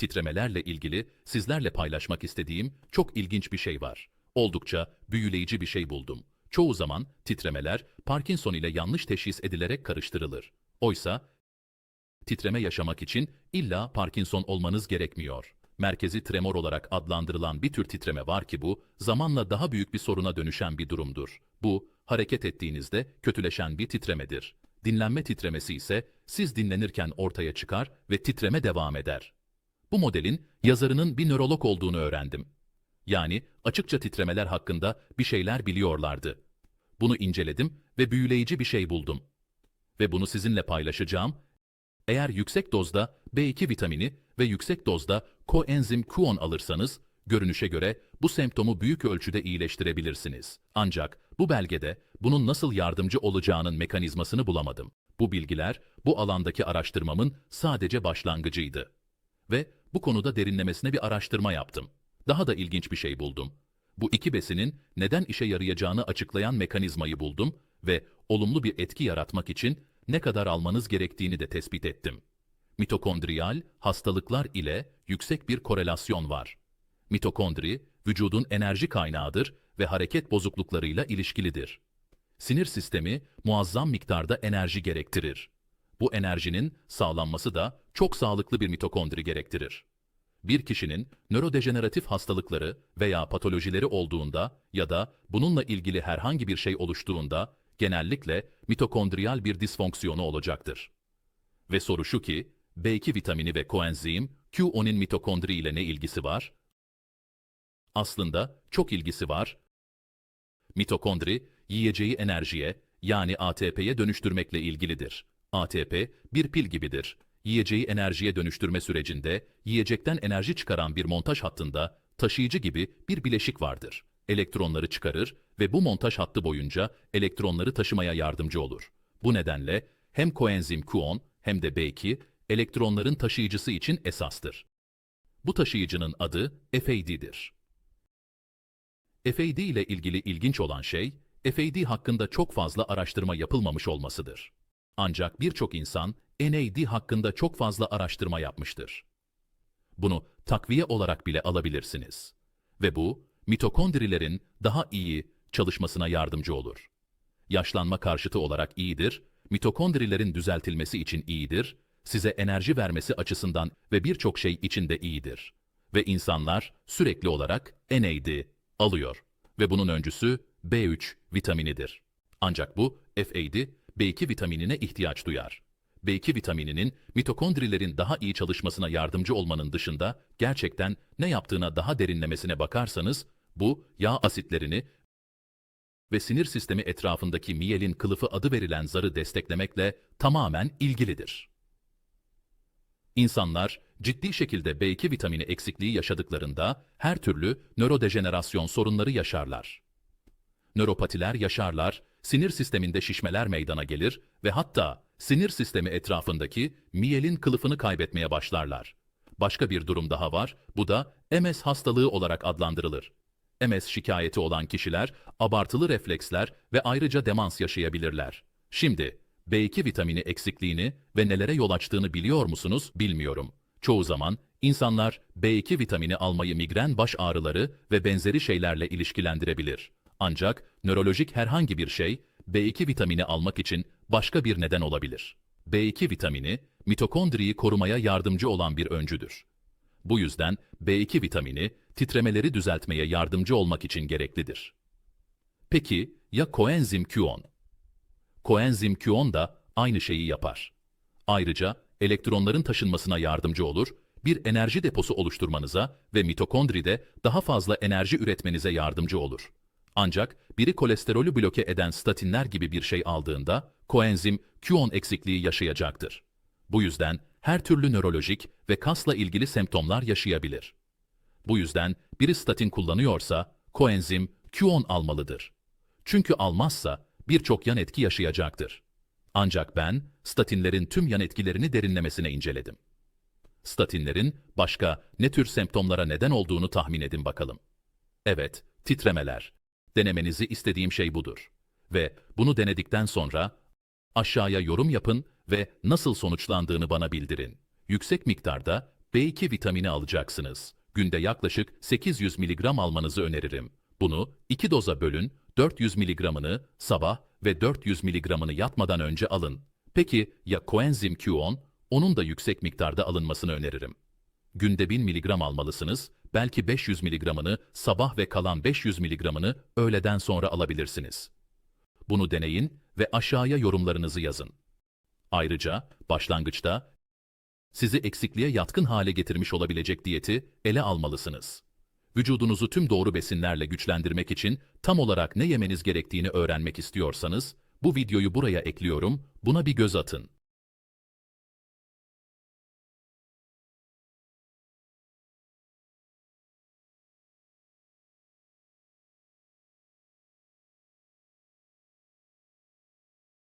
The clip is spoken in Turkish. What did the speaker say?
titremelerle ilgili sizlerle paylaşmak istediğim çok ilginç bir şey var. Oldukça büyüleyici bir şey buldum. Çoğu zaman titremeler Parkinson ile yanlış teşhis edilerek karıştırılır. Oysa titreme yaşamak için illa Parkinson olmanız gerekmiyor. Merkezi tremor olarak adlandırılan bir tür titreme var ki bu, zamanla daha büyük bir soruna dönüşen bir durumdur. Bu, hareket ettiğinizde kötüleşen bir titremedir. Dinlenme titremesi ise siz dinlenirken ortaya çıkar ve titreme devam eder. Bu modelin yazarının bir nörolog olduğunu öğrendim. Yani açıkça titremeler hakkında bir şeyler biliyorlardı. Bunu inceledim ve büyüleyici bir şey buldum. Ve bunu sizinle paylaşacağım eğer yüksek dozda B2 vitamini ve yüksek dozda koenzim Q10 alırsanız, görünüşe göre bu semptomu büyük ölçüde iyileştirebilirsiniz. Ancak bu belgede bunun nasıl yardımcı olacağının mekanizmasını bulamadım. Bu bilgiler bu alandaki araştırmamın sadece başlangıcıydı. Ve bu konuda derinlemesine bir araştırma yaptım. Daha da ilginç bir şey buldum. Bu iki besinin neden işe yarayacağını açıklayan mekanizmayı buldum ve olumlu bir etki yaratmak için ne kadar almanız gerektiğini de tespit ettim. Mitokondriyal hastalıklar ile yüksek bir korelasyon var. Mitokondri, vücudun enerji kaynağıdır ve hareket bozukluklarıyla ilişkilidir. Sinir sistemi muazzam miktarda enerji gerektirir. Bu enerjinin sağlanması da çok sağlıklı bir mitokondri gerektirir. Bir kişinin nörodejeneratif hastalıkları veya patolojileri olduğunda ya da bununla ilgili herhangi bir şey oluştuğunda genellikle mitokondriyal bir disfonksiyonu olacaktır. Ve soru şu ki, B2 vitamini ve koenzim Q10'in mitokondri ile ne ilgisi var? Aslında çok ilgisi var. Mitokondri, yiyeceği enerjiye, yani ATP'ye dönüştürmekle ilgilidir. ATP, bir pil gibidir. Yiyeceği enerjiye dönüştürme sürecinde, yiyecekten enerji çıkaran bir montaj hattında taşıyıcı gibi bir bileşik vardır. Elektronları çıkarır ve bu montaj hattı boyunca elektronları taşımaya yardımcı olur. Bu nedenle hem koenzim Q10 hem de B2 elektronların taşıyıcısı için esastır. Bu taşıyıcının adı FAD'dir. FAD ile ilgili ilginç olan şey, FAD hakkında çok fazla araştırma yapılmamış olmasıdır. Ancak birçok insan NAD hakkında çok fazla araştırma yapmıştır. Bunu takviye olarak bile alabilirsiniz. Ve bu, mitokondrilerin daha iyi çalışmasına yardımcı olur. Yaşlanma karşıtı olarak iyidir, mitokondrilerin düzeltilmesi için iyidir, size enerji vermesi açısından ve birçok şey için de iyidir. Ve insanlar sürekli olarak NAD alıyor ve bunun öncüsü B3 vitaminidir. Ancak bu FAD B2 vitaminine ihtiyaç duyar. B2 vitamininin mitokondrilerin daha iyi çalışmasına yardımcı olmanın dışında gerçekten ne yaptığına daha derinlemesine bakarsanız bu yağ asitlerini ve sinir sistemi etrafındaki miyelin kılıfı adı verilen zarı desteklemekle tamamen ilgilidir. İnsanlar ciddi şekilde B2 vitamini eksikliği yaşadıklarında her türlü nörodejenerasyon sorunları yaşarlar. Nöropatiler yaşarlar, sinir sisteminde şişmeler meydana gelir ve hatta sinir sistemi etrafındaki miyelin kılıfını kaybetmeye başlarlar. Başka bir durum daha var, bu da MS hastalığı olarak adlandırılır. MS şikayeti olan kişiler abartılı refleksler ve ayrıca demans yaşayabilirler. Şimdi B2 vitamini eksikliğini ve nelere yol açtığını biliyor musunuz bilmiyorum. Çoğu zaman insanlar B2 vitamini almayı migren baş ağrıları ve benzeri şeylerle ilişkilendirebilir. Ancak nörolojik herhangi bir şey B2 vitamini almak için başka bir neden olabilir. B2 vitamini mitokondriyi korumaya yardımcı olan bir öncüdür. Bu yüzden B2 vitamini titremeleri düzeltmeye yardımcı olmak için gereklidir. Peki ya koenzim Q10? Koenzim Q10 da aynı şeyi yapar. Ayrıca elektronların taşınmasına yardımcı olur, bir enerji deposu oluşturmanıza ve mitokondride daha fazla enerji üretmenize yardımcı olur. Ancak biri kolesterolü bloke eden statinler gibi bir şey aldığında koenzim Q10 eksikliği yaşayacaktır. Bu yüzden her türlü nörolojik ve kasla ilgili semptomlar yaşayabilir. Bu yüzden biri statin kullanıyorsa koenzim Q10 almalıdır. Çünkü almazsa birçok yan etki yaşayacaktır. Ancak ben statinlerin tüm yan etkilerini derinlemesine inceledim. Statinlerin başka ne tür semptomlara neden olduğunu tahmin edin bakalım. Evet, titremeler. Denemenizi istediğim şey budur. Ve bunu denedikten sonra aşağıya yorum yapın ve nasıl sonuçlandığını bana bildirin. Yüksek miktarda B2 vitamini alacaksınız. Günde yaklaşık 800 mg almanızı öneririm. Bunu 2 doza bölün, 400 mg'ını sabah ve 400 mg'ını yatmadan önce alın. Peki ya koenzim Q10? Onun da yüksek miktarda alınmasını öneririm. Günde 1000 mg almalısınız, belki 500 mg'ını sabah ve kalan 500 mg'ını öğleden sonra alabilirsiniz. Bunu deneyin ve aşağıya yorumlarınızı yazın. Ayrıca başlangıçta sizi eksikliğe yatkın hale getirmiş olabilecek diyeti ele almalısınız. Vücudunuzu tüm doğru besinlerle güçlendirmek için tam olarak ne yemeniz gerektiğini öğrenmek istiyorsanız bu videoyu buraya ekliyorum, buna bir göz atın.